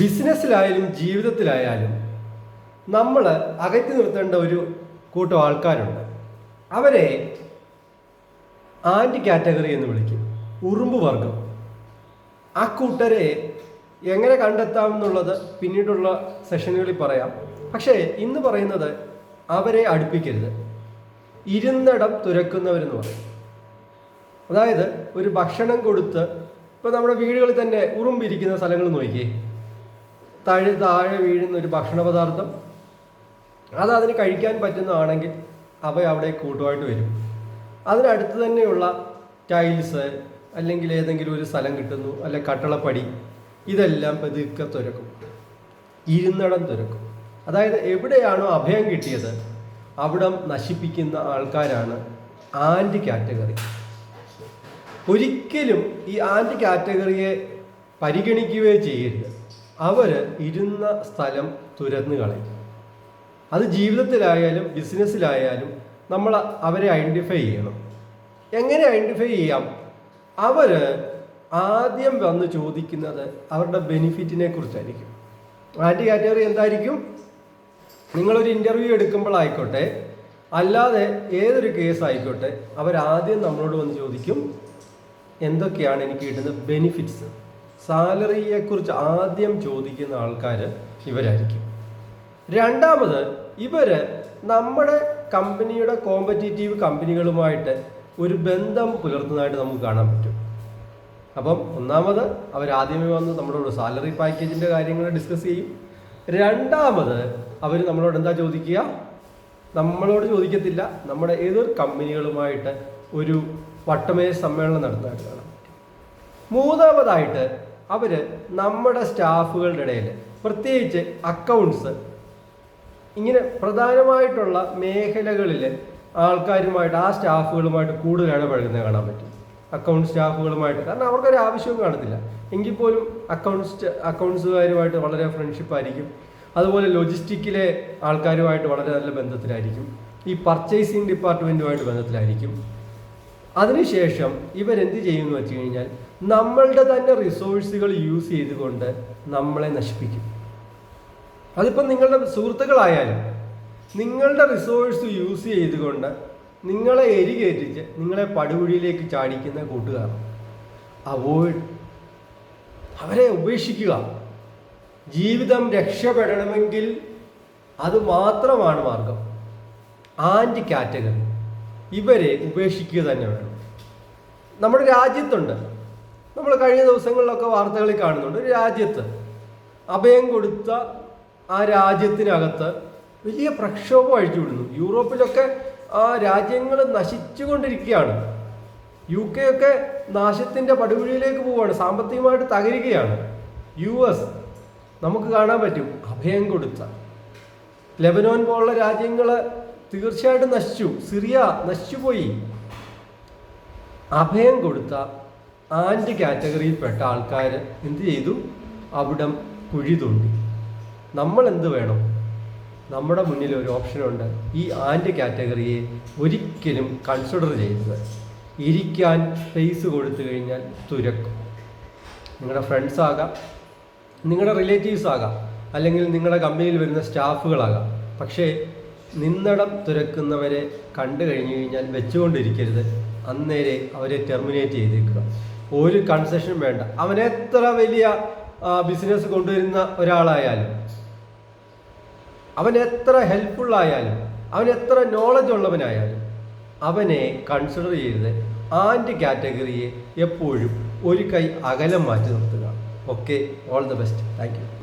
ബിസിനസ്സിലായാലും ജീവിതത്തിലായാലും നമ്മൾ അകറ്റി നിർത്തേണ്ട ഒരു കൂട്ടം ആൾക്കാരുണ്ട്. അവരെ ആന്റി കാറ്റഗറി എന്ന് വിളിക്കും ഉറുമ്പ് വർഗം ആ കൂട്ടരെ എങ്ങനെ കണ്ടെത്താം എന്നുള്ളത് പിന്നീടുള്ള സെഷനുകളിൽ പറയാം. പക്ഷേ ഇന്ന് പറയുന്നത് അവരെ അടുപ്പിക്കരുത്. ഇരുന്നിടം തുരക്കുന്നവരെന്ന് പറയും. അതായത് ഒരു ഭക്ഷണം കൊടുത്ത് ഇപ്പോൾ നമ്മുടെ വീടുകളിൽ തന്നെ ഉറുമ്പിരിക്കുന്ന സ്ഥലങ്ങൾ നോക്കിയേ. താഴെ താഴെ വീഴുന്ന ഒരു ഭക്ഷണ പദാർത്ഥം അത് അതിന് കഴിക്കാൻ പറ്റുന്നതാണെങ്കിൽ അവ അവിടെ കൂട്ടുമായിട്ട് വരും. അതിനടുത്ത് തന്നെയുള്ള ടൈൽസ് അല്ലെങ്കിൽ ഏതെങ്കിലും ഒരു സ്ഥലം കിട്ടുന്നു അല്ലെ കട്ടളപ്പടി ഇതെല്ലാം പതുക്കെ തുരക്കും. ഇരുന്നിടം തുരക്കും. അതായത് എവിടെയാണോ അഭയം കിട്ടിയത് അവിടം നശിപ്പിക്കുന്ന ആൾക്കാരാണ് ആന്റി കാറ്റഗറി. ഒരിക്കലും ഈ ആന്റി കാറ്റഗറിയെ പരിഗണിക്കുകയോ ചെയ്യരുത്. അവർ ഇരുന്ന സ്ഥലം തുരന്നു കളയും. അത് ജീവിതത്തിലായാലും ബിസിനസ്സിലായാലും നമ്മൾ അവരെ ഐഡന്റിഫൈ ചെയ്യണം. എങ്ങനെ ഐഡന്റിഫൈ ചെയ്യാം? അവർ ആദ്യം വന്ന് ചോദിക്കുന്നത് അവരുടെ ബെനിഫിറ്റിനെ കുറിച്ചായിരിക്കും. ആന്റി കാറ്റഗറി എന്തായിരിക്കും? നിങ്ങളൊരു ഇന്റർവ്യൂ എടുക്കുമ്പോഴായിക്കോട്ടെ അല്ലാതെ ഏതൊരു കേസ് ആയിക്കോട്ടെ അവരാദ്യം നമ്മളോട് വന്ന് ചോദിക്കും എന്തൊക്കെയാണ് എനിക്ക് കിട്ടുന്ന ബെനിഫിറ്റ്സ്. സാലറിയെക്കുറിച്ച് ആദ്യം ചോദിക്കുന്ന ആൾക്കാർ ഇവരായിരിക്കും. രണ്ടാമത് ഇവർ നമ്മുടെ കമ്പനിയുടെ കോമ്പറ്റീറ്റീവ് കമ്പനികളുമായിട്ട് ഒരു ബന്ധം പുലർത്തുന്നതായിട്ട് നമുക്ക് കാണാൻ പറ്റും. അപ്പം ഒന്നാമത് അവരാദ്യമേ വന്ന് നമ്മളോട് സാലറി പാക്കേജിന്റെ കാര്യങ്ങൾ ഡിസ്കസ് ചെയ്യും. രണ്ടാമത് അവർ നമ്മളോട് എന്താ ചോദിക്കുക? നമ്മളോട് ചോദിക്കത്തില്ല. നമ്മുടെ ഏതൊരു കമ്പനികളുമായിട്ട് ഒരു വട്ടമേ സമ്മേളനം നടത്താനായിട്ട് കാണാം മൂന്നാമതായിട്ട് അവർ നമ്മുടെ സ്റ്റാഫുകളുടെ ഇടയിൽ പ്രത്യേകിച്ച് അക്കൗണ്ട്സ് ഇങ്ങനെ പ്രധാനമായിട്ടുള്ള മേഖലകളിൽ ആൾക്കാരുമായിട്ട് ആ സ്റ്റാഫുകളുമായിട്ട് കൂടുതൽ ഇടപഴകുന്നത് കാണാൻ പറ്റും. അക്കൗണ്ട് സ്റ്റാഫുകളുമായിട്ട്. കാരണം അവർക്കൊരു ആവശ്യവും കാണത്തില്ല. എങ്കിൽ പോലും അക്കൗണ്ട്സ് അക്കൗണ്ട്സുകാരുമായിട്ട് വളരെ ഫ്രണ്ട്ഷിപ്പ് ആയിരിക്കും. അതുപോലെ ലോജിസ്റ്റിക്കിലെ ആൾക്കാരുമായിട്ട് വളരെ നല്ല ബന്ധത്തിലായിരിക്കും. ഈ പർച്ചേസിങ് ഡിപ്പാർട്ട്മെന്റുമായിട്ട് ബന്ധത്തിലായിരിക്കും. അതിനുശേഷം ഇവരെന്ത് ചെയ്യുമെന്ന് വെച്ച് കഴിഞ്ഞാൽ നമ്മളുടെ തന്നെ റിസോഴ്സുകൾ യൂസ് ചെയ്തുകൊണ്ട് നമ്മളെ നശിപ്പിക്കും. അതിപ്പം നിങ്ങളുടെ സുഹൃത്തുക്കളായാലും നിങ്ങളുടെ റിസോഴ്സ് യൂസ് ചെയ്തുകൊണ്ട് നിങ്ങളെ എരികേറ്റിച്ച് നിങ്ങളെ പടുകുഴിയിലേക്ക് ചാടിക്കുന്ന കൂട്ടുകാർ അവോയ്ഡ് അവരെ ഉപേക്ഷിക്കുക. ജീവിതം രക്ഷപ്പെടണമെങ്കിൽ അത് മാത്രമാണ് മാർഗം. ആന്റി കാറ്റഗറി ഇവരെ ഉപേക്ഷിക്കുക തന്നെ വേണം. നമ്മുടെ രാജ്യത്തുണ്ട്. നമ്മൾ കഴിഞ്ഞ ദിവസങ്ങളിലൊക്കെ വാർത്തകളിൽ കാണുന്നുണ്ട്. ഒരു രാജ്യത്ത് അഭയം കൊടുത്ത ആ രാജ്യത്തിനകത്ത് വലിയ പ്രക്ഷോഭം അഴിച്ചുവിടുന്നു. യൂറോപ്പിലൊക്കെ ആ രാജ്യങ്ങൾ നശിച്ചുകൊണ്ടിരിക്കുകയാണ്. യു കെ ഒക്കെ നാശത്തിന്റെ പടുകുഴിയിലേക്ക് പോവുകയാണ്. സാമ്പത്തികമായിട്ട് തകരുകയാണ്. യു എസ് നമുക്ക് കാണാൻ പറ്റും അഭയം കൊടുത്ത. ലെബനോൻ പോലുള്ള രാജ്യങ്ങൾ തീർച്ചയായിട്ടും നശിച്ചു. സിറിയ നശിച്ചുപോയി. അഭയം കൊടുത്ത ആന്റി കാറ്റഗറിയിൽപ്പെട്ട ആൾക്കാർ എന്ത് ചെയ്തു? അവിടം കുഴി തോണ്ടി നമ്മൾ എന്ത് വേണം? നമ്മുടെ മുന്നിൽ ഒരു ഓപ്ഷനുണ്ട്. ഈ ആന്റി കാറ്റഗറിയെ ഒരിക്കലും കൺസിഡർ ചെയ്യരുത്. ഇരിക്കാൻ സ്പേസ് കൊടുത്തു കഴിഞ്ഞാൽ തുരക്കും. നിങ്ങളുടെ ഫ്രണ്ട്സ് ആകാം. നിങ്ങളുടെ റിലേറ്റീവ്സ് ആകാം. അല്ലെങ്കിൽ നിങ്ങളുടെ കമ്പനിയിൽ വരുന്ന സ്റ്റാഫുകളാകാം പക്ഷേ നിന്നിടം തുരക്കുന്നവരെ കണ്ടു കഴിഞ്ഞു കഴിഞ്ഞാൽ വെച്ചുകൊണ്ടിരിക്കരുത്. അന്നേരെ അവരെ ടെർമിനേറ്റ് ചെയ്തേക്കുക. ഒരു കൺസെഷൻ വേണ്ട. അവൻ എത്ര വലിയ ബിസിനസ് കൊണ്ടുവരുന്ന ഒരാളായാലും അവൻ എത്ര ഹെൽപ്ഫുൾ ആയാലും അവൻ എത്ര നോളജ് ഉള്ളവനായാലും അവനെ കൺസിഡർ ചെയ്ത് ആന്റെ കാറ്റഗറിയെ എപ്പോഴും ഒരു കൈ അകലം മാറ്റി നിർത്തുക. Okay all the best thank you